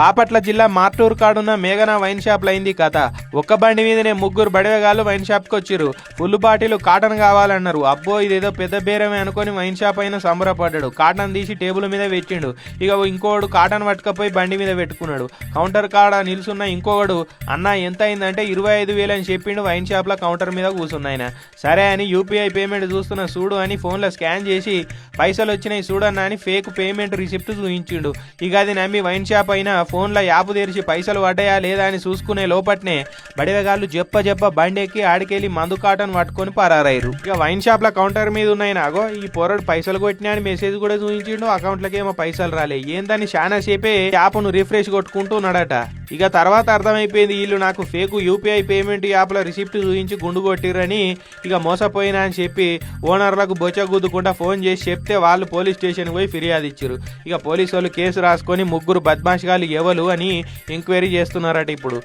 బాపట్ల జిల్లా మార్టూరు కాడున్న మేఘన wine shop లైంది కథ. ఒక్క బండి మీదనే ముగ్గురు బడివేగాలు వైన్ షాప్కి వచ్చిర్రు. ఫుల్ బాటిల్ కాటన్ కావాలన్నారు. అబ్బో ఇదేదో పెద్ద బేరమే అనుకొని వైన్ షాప్ అయిన సంబరపడ్డాడు. కాటన్ తీసి టేబుల్ మీద పెట్టిండు. ఇక ఇంకోడు కాటన్ పట్టుకపోయి బండి మీద పెట్టుకున్నాడు. కౌంటర్ కాడ నిల్చున్న ఇంకొకడు అన్న ఎంత అయిందంటే ఇరవై ఐదు వేలు అని చెప్పిండు వైన్ షాప్లో కౌంటర్ మీద కూర్చున్నాయన. సరే అని యూపీఐ పేమెంట్ చూస్తున్న చూడు అని ఫోన్లో స్కాన్ చేసి పైసలు వచ్చినాయి చూడన్నా అని ఫేక్ పేమెంట్ రిసిప్ట్ చూపించిండు. ఇక అది నమ్మి వైన్ షాప్ అయినా ఫోన్లో యాప్ తెరిచి పైసలు పడ్డాయా లేదా అని చూసుకునే లోపట్నే బడివగాళ్ళు జెప్ప జెప్ప బండి ఎక్కి ఆడికెళ్ళి మందు కాటన్ పట్టుకొని పరారయ్యారు. ఇక వైన్ షాప్ల కౌంటర్ మీద ఉన్నాయి నాగో ఈ పోరడు పైసలు కొట్టినా అని మెసేజ్ కూడా చూపించిండు అకౌంట్లకేమో పైసలు రాలే. ఏందని చానా సేపే యాప్ను రిఫ్రెష్ కొట్టుకుంటూ ఉన్నాడట ఇక తర్వాత అర్థమైపోయింది వీళ్ళు నాకు ఫేక్ యూపీఐ పేమెంట్ యాప్లో రిసిప్ట్ చూపించి గుండు కొట్టిరని ఇక మోసపోయినా అని చెప్పి ఓనర్లకు బొచ్చ గుద్దుకుంటా ఫోన్ చేసి చెప్తే వాళ్ళు పోలీస్ స్టేషన్కి పోయి ఫిర్యాదు ఇచ్చారు ఇక పోలీసు వాళ్ళు కేసు రాసుకొని ముగ్గురు బద్మాషిగాలు ఎవరు అని ఎంక్వైరీ చేస్తున్నారట ఇప్పుడు.